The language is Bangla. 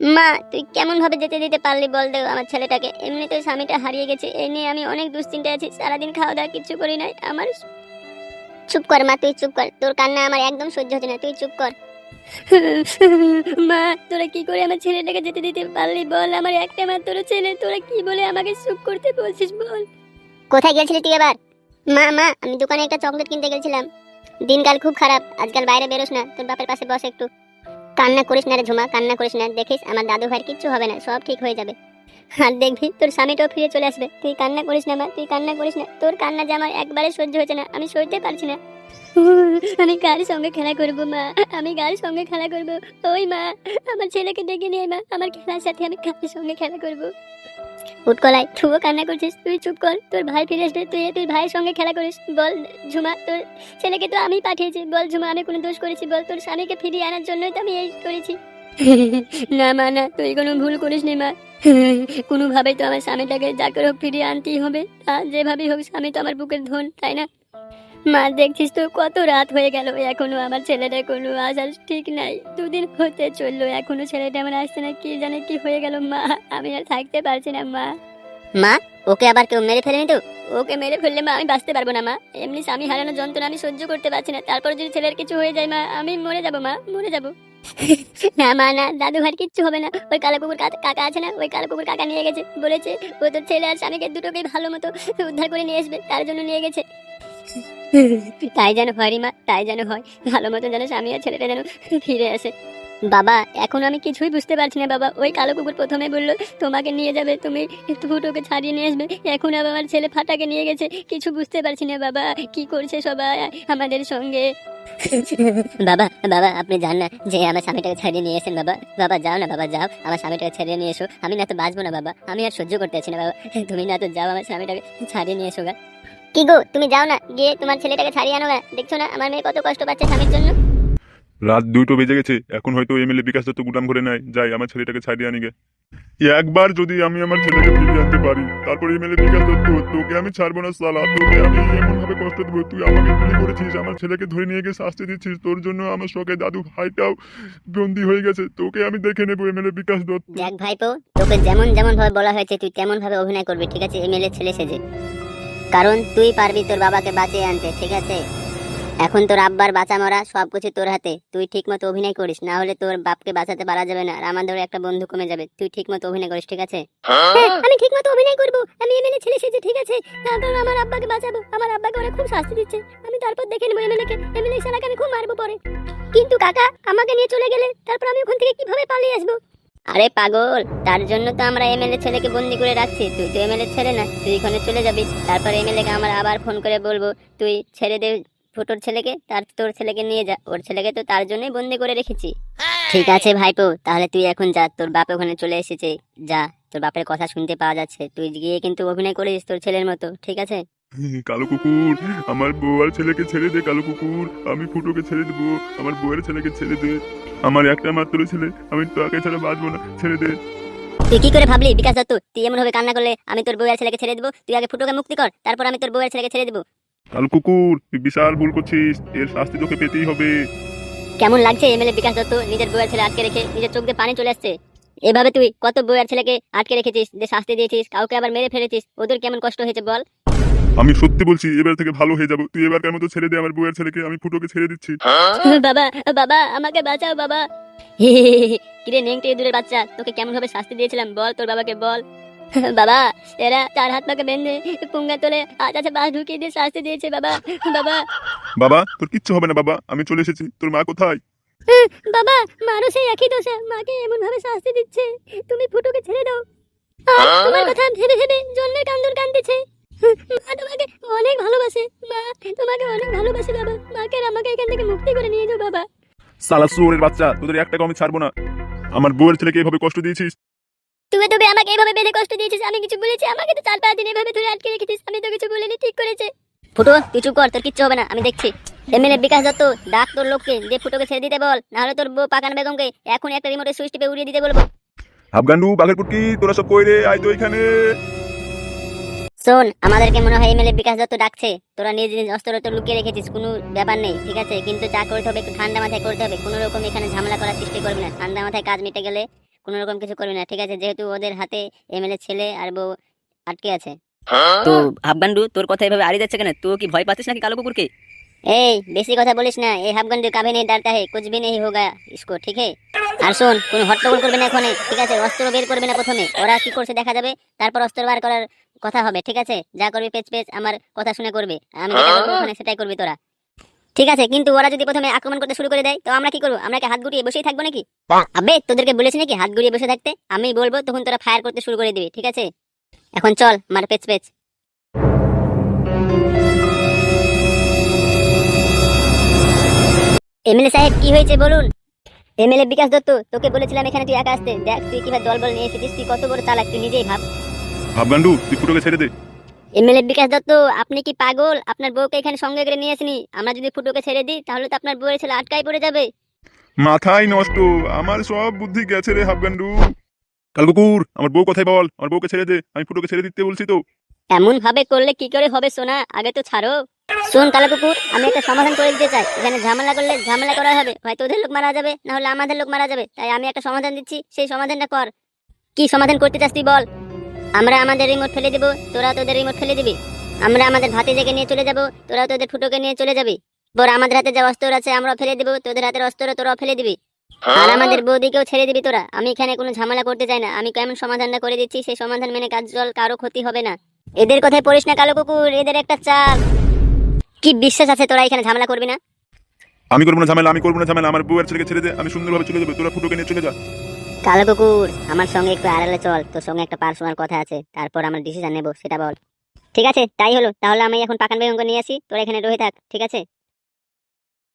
মা, তুই কেমন ভাবে যেতে দিতে পারলি বল দেও আমার ছেলেটাকে। এমনিতেই স্বামীটা হারিয়ে গেছে এই নিয়ে আমি অনেক দুশ্চিন্তায় আছি, সারাদিন খাওয়া দাওয়া কিছু করি নাই। আমার চুপ কর মা, তুই চুপ কর। তোর কান্না আমার একদম সহ্য হচ্ছে না, তুই চুপ কর। মা, তোরা কি করে আমার ছেলেটাকে যেতে দিতে পারলি বল? আমার একটা মাত্র ছেলে, তোরা কি বলে আমাকে চুপ করতে বলছিস বল? কোথায় গেছিলি তুই এবার? মা মা, আমি দোকানে একটা চকলেট কিনতে গেছিলাম। দিনকাল খুব খারাপ, আজকাল বাইরে বেরোস না, তোর বাপের পাশে বস একটু। কান্না করিস না রে ঝুমা, কান্না করিস না। দেখিস, আমার দাদু ভাইয়ের কিচ্ছু হবে না, সব ঠিক হয়ে যাবে। আর দেখবি, তোর স্বামীটাও ফিরে চলে আসবে। তুই কান্না করিস না, মা, তুই কান্না করিস না। তোর কান্না যে আমার একবারে সহ্য হয়েছে না, আমি সইতে পারছি না। আমি কার সঙ্গে খেলা করব, মা? আমি কার সঙ্গে খেলা করব? ওই মা, আমার ছেলেকে ডেকে নিয়ে মা, আমার খেলার সাথে আমি কার সঙ্গে খেলা করব? উৎকলাই তুইও কান্না করছিস, তুই চুপ কর, তোর ভাই ফিরে আসবে তুই তুই ভাইয়ের সঙ্গে খেলা করিস, বল ঝুমা, তোর ছেলেকে তো আমি পাঠিয়েছি, বল ঝুমা, আমি কোনো দোষ করেছি, বল তোর স্বামীকে ফিরিয়ে আনার জন্যই তো আমি এই করেছি। না মা, না, তুই কোনো ভুল করিস নি মা। কোনোভাবেই তো আমার স্বামীটাকে যা করে হোক ফিরিয়ে আনতেই হবে আর যেভাবেই হোক, স্বামী তো আমার বুকের ধন, তাই না? মা দেখছিস তো কত রাত হয়ে গেল এখনও আমার ছেলেটা কোনো আসার ঠিক নাই। দুদিন হতে চলল এখনও ছেলেটা আমার আসছে না কি জানে কি হয়ে গেল মা আমি আর থাকতে পারছি না মা। মা ওকে আবার কেউ মেরে ফেলেনি তো? ওকে মেরে ফেললে মা আমি বাঁচতে পারব না মা। এমনি স্বামী হারানো যন্ত্রণা আমি সহ্য করতে পারছি না তারপর যদি ছেলের কিছু হয়ে যায় মা আমি মরে যাব মা মরে যাব। না মা না দাদু ভাই কিচ্ছু হবে না। ওই কালো কুকুর কাকা আছে না ওই কালো কুকুর কাকা নিয়ে গেছে বলেছে ও তোর ছেলে আর স্বামীকে দুটোকেই ভালো মতো উদ্ধার করে নিয়ে আসবে তার জন্য নিয়ে গেছে। তাই যেন হয় রে মা তাই যেন হয়। ভালো মতো যেন স্বামী আর ছেলেটা যেন ফিরে আসে। বাবা, এখন আমি কিছুই বুঝতে পারছি না বাবা। ওই কালো কুকুর প্রথমে বলল, তোমাকে নিয়ে যাবে, তুমি ফুটোকে ছাড়িয়ে নিয়ে আসবে। এখন আবার আমার ছেলে ফাটাকে নিয়ে গেছে। কিছু বুঝতে পারছি না বাবা, কি করছে সবাই আমাদের সঙ্গে? বাবা বাবা, আপনি জান না, যে আমার স্বামীটাকে ছাড়িয়ে নিয়ে এসেন বাবা। বাবা, যাও না বাবা, যাও, আমার স্বামীটাকে ছাড়িয়ে নিয়ে এসো। আমি না তো বাঁচবো না বাবা, আমি আর সহ্য করতে পারছি না বাবা। তুমি না তো যাও আমার স্বামীটাকে ছাড়িয়ে নিয়ে এসো গা। কি গো তুমি যাও না গিয়ে তোমার ছেলেটাকে ছাড়িয়ে আনো গা। দেখছ না আমার মেয়ে কত কষ্ট পাচ্ছে স্বামীর জন্য? রাত দুটো বেজে গেছে এখন হয়তো এমএলএ বিকাশ দত্ত গুদাম করে নেয় যাই আমার ছেলেটাকে ছাড়িয়ে আনি গে। একবার যদি আমি আমার ছেলেকে ফিরিয়ে আনতে পারি তারপর এমএলএ বিকাশ দত্ত তোকে আমি ছাড়বো না সালা তোকে আমি এমন ভাবে কষ্ট দেবো তুই আমাকে গুলি করেছিস আমার ছেলেকে ধরে নিয়ে গিয়ে শাস্তি দিচ্ছিস তোর জন্য আমার শখে দাদু ভাইটাও বন্দি হয়ে গেছে তোকে আমি দেখে নেব এমএলএ বিকাশ দত্ত। দেখ ভাইপো তোকে যেমন যেমন ভাবে বলা হয়েছে তুই তেমন ভাবে অভিনয় করবি ঠিক আছে? এমএলএ ছেলে সেজে। কারণ তুই পারবি তোর বাবাকে বাঁচিয়ে আনতে ঠিক আছে? এখন তোর আব্বার বাঁচা মরা সবকিছু তোর হাতে। তুই ঠিক মতো অভিনয় করিস না হলে তোর বাপকে বাঁচাতে পারা যাবে না। আর আমাদেরও একটা বন্ধু কমে যাবে। তুই ঠিক মতো অভিনয় করিস ঠিক আছে? আমি ঠিক মতো অভিনয় করব। আমি এমএলএ ছেলে সেজে ঠিক আছে? তারপর আমার আব্বাকে বাঁচাবো। আমার আব্বাকে ওরা খুব শাস্তি দিচ্ছে। আমি তারপর দেখে নেব এমএলএ কে এমএলএ শালাকে আমি খুব মারবো পরে। কিন্তু কাকা আমাকে নিয়ে চলে গেলে তারপর আমি ওখান থেকে কীভাবে পালিয়ে আসব? আরে পাগল তার জন্য তো আমরা এমএলএ ছেলেকে বন্দি করে রাখছি। তুই তো এমএলএ ছেলে না তুই এখানে চলে যাবি। তারপর এমএলএ কে আমরা আবার ফোন করে বলব তুই ছেড়ে দে ফুটোর ছেলেকে তার তোর ছেলেকে নিয়ে যা। ওর ছেলেকে তো তার জন্যই বন্দি করে রেখেছি। ঠিক আছে ভাইপো তাহলে তুই এখন যা তোর বাপ ওখানে চলে এসেছে। যা তোর বাপের কথা শুনতে পাওয়া যাচ্ছে। তুই গিয়ে কিন্তু অভিনয় করিস তোর ছেলের মতো ঠিক আছে? কালো কুকুর আমার বউ আর ছেলেকে ছেড়ে দে কালো কুকুর আমি ফুটোকে ছেড়ে দেবো আমার বউয়ের ছেলেকে ছেড়ে দে। আমার একটা মাত্র ছেলে আমি তোকে ছাড়া বাঁচবো না ছেড়ে দে। তুই কি করে ভাবলি? বিকাশ দত্ত তুই এমন ভাবে কান্না করলে আমি তোর বউয়ের ছেলেকে ছেড়ে দেবো? তুই আগে ফুটোকে মুক্তি কর তারপর আমি তোর বউয়ের ছেলেকে ছেড়ে দেবো। কালো কুকুর তুই বিশাল ভুল করছিস এর শাস্তি তোকে পেতেই হবে। কেমন লাগছে এমএলএ বিকাশ দত্ত নিজের বউয়ের ছেলে আটকে রেখে নিজের চোখ দিয়ে পানি চলে আসছে? এভাবে তুই কত বউয়ের ছেলেকে আটকে রেখেছিস যে শাস্তি দিয়েছিস কাউকে আবার মেরে ফেলেছিস? ওদের কেমন কষ্ট হয়েছে বল? আমি সত্যি বলছি এবার থেকে ভালো হয়ে যাব। তুই এবারকার মতো ছেড়ে দে আমার বউয়ের ছেলেকে? আমি ফুটোকে ছেড়ে দিচ্ছি। বাবা বাবা আমাকে বাঁচাও বাবা। কিরে নেংটে দূরের বাচ্চা তোকে কেমন ভাবে শাস্তি দিয়েছিলাম? বল তোর বাবাকে বল। বাবা এরা চার হাত পাকে বেঁধে পুঙ্গা তোলে আজ আছে বাস ঢুকিয়ে দিয়ে শাস্তি দিয়েছে বাবা বাবা। বাবা তোর কিচ্ছু হবে না বাবা। আমি চলে এসেছি। তোর মা কোথায়? বাবা মারও সেই একই দোষে। মাকে এমন ভাবে শাস্তি দিচ্ছে। তুমি ফুটোকে ছেড়ে দাও। তোমার কথা ভেবে ভেবে জন্মের কান্দন কান্দিছে। মা তোমাকে অনেক ভালোবাসে। মা তোমাকে অনেক ভালোবাসে বাবা। মাকে আমাকে এখান থেকে মুক্তি করে নিয়ে যাও বাবা। সালা সুরের বাচ্চা তোদের একটা আমি ছাড়বো না। আমার বউয়ের ছেলেকে এভাবে কষ্ট দিয়েছিস? তুমি তবে আমাকে এইভাবে বেঁধে কষ্ট দিয়েছিস আমি কিছু বলেছি? আমাকে তো চার পাঁচ দিন এভাবে ধরে আটকে রেখেছিস আমি তো কিছু বলিনি ঠিক করেছে। ফুটো তুই চুপ কর তোর কিচ্ছু হবে না আমি দেখছি। এমএলএ বিকাশ দত্ত ডাক তোর লোককে যে ফুটোকে ছেড়ে দিতে বল নাহলে তোর বউ পাকান বেগমকে এখন একটা রিমোটের সুইচ টিপে উড়িয়ে দিতে বলব। আফগান্ডু বাঘের পুটকি তোরা সব কই রে? আয় তো এখানে। শোন আমাদেরকে মনে হয় এমএলএ বিকাশ দত্ত ডাকছে। তোরা নিজ নিজ অস্ত্র তো লুকিয়ে রেখেছিস কোনো ব্যাপার নেই ঠিক আছে? কিন্তু যা করতে হবে একটু ঠান্ডা মাথায় করতে হবে। কোনো রকম এখানে ঝামেলা করার সৃষ্টি করবি না। ঠান্ডা মাথায় কাজ মিটে গেলে কোনো রকম কিছু করবি না ঠিক আছে? যেহেতু ওদের হাতে এমএলএ ছেলে আর বউ আটকে আছে। তো হাফগান্ডু তোর কথা এভাবে আড়ি যাচ্ছে কেন? তুই কি ভয় পাচ্ছিস নাকি কালো কুকুরকে? এই বেশি কথা বলিস না। এই হাফগন্ডি কাভে নেই ডালতা হে কুছ ভি নেই হোগা ইসকো ঠিক হে? আর শোন, কোনো হট্টগোল করবে না এখানে ঠিক আছে? অস্ত্র বের করবে না প্রথমে। ওরা কি করছে দেখা যাবে, তারপর অস্ত্র বার করার কথা হবে, ঠিক আছে? যা করবি পেচ পেচ, আমার কথা শুনে করবে। আমি ওখানে সেটাই করবি তোরা। ঠিক আছে, কিন্তু ওরা যদি প্রথমে আক্রমণ করতে শুরু করে দেয়, তো আমরা কি করব? আমরা কি হাত গুটিয়ে বসেই থাকব নাকি? আবে তোদেরকে বলেছি নাকি হাত গুড়িয়ে বসে থাকতে? আমি বলব, তখন তোরা ফায়ার করতে শুরু করে দিবি, ঠিক আছে? এখন চল, মার পেচ পেচ। এমএলএ সাহেব, কি হয়েছে বলুন? এমএলএ বিকাশ দত্ত তোকে বলেছিলাম এখানে তুই একা আসতে। দেখ তুই কীভাবে দলবল নিয়ে এসেছিস তুই কত বড় চালাক তুই নিজেই ভাব। হাফগান্ডু তুই ফুটোকে ছেড়ে দে। এমএলএ বিকাশ দত্ত আপনি কি পাগল? আপনার বউকে এখানে সঙ্গে করে নিয়ে আসিনি। আমরা যদি ফুটোকে ছেড়ে দিই তাহলে তো আপনার বউয়ের ছেলে আটকাই পড়ে যাবে। মাথায় নষ্ট আমার সব বুদ্ধি গেছে রে হাফগান্ডু কালকুকুর আমার বউ কোথায় বল আমার বউকে ছেড়ে দে আমি ফুটোকে ছেড়ে দিতে বলছি তো। এমন ভাবে করলে কি করে হবে সোনা? আগে তো ছাড়ো। শোন কালো কুকুর আমি একটা সমাধান করে দিতে চাই। এখানে ঝামেলা করলে ঝামেলা করা হবে। হয়তো ওদের লোক মারা যাবে, না হলে আমাদের লোক মারা যাবে। তাই আমি একটা সমাধান দিচ্ছি, সেই সমাধানটা কর। কি সমাধান করতে চাস তুই বল। আমরা আমাদের রিমোট ফেলে দিব তোরা তোদের রিমোট ফেলে দিবি। আমরা আমাদের ভাতে জেগে নিয়ে চলে যাব তোরা তোদের ফুটোকে নিয়ে চলে যাবি। বর, আমাদের হাতে যে অস্ত্র আছে আমরা ফেলে দিব, তোদের হাতের অস্ত্র তোরা ফেলে দিবি। আর আমাদের বৌদিকেও ছেড়ে দিবি তোরা। আমি এখানে কোনো ঝামেলা করতে চাই না। আমি কেমন সমাধানটা করে দিচ্ছি, সেই সমাধান মেনে কাজ জল কারও ক্ষতি হবে না। এদের কথায় পড়িস না কালো কুকুর, এদের একটা চাল। কি বিশ্বাস আছে তোরা এখানে ঝামেলা করবি না? আমি করব না ঝামেলা আমি করব না ঝামেলা আমার বউ আর ছেলেকে ছেড়ে দে আমি সুন্দরভাবে চলে যাব তোরা ফুটোকে নিয়ে চলে যা। কালো কুকুর আমার সঙ্গে একটু আড়ালে চল তোর সঙ্গে একটা পার্সোনাল কথা আছে তারপর আমার ডিসিশন নেব সেটা বল। ঠিক আছে তাই হলো তাহলে আমি এখন পাকান বেগমকে নিয়ে আসি তোরা এখানে রয়ে থাক ঠিক আছে?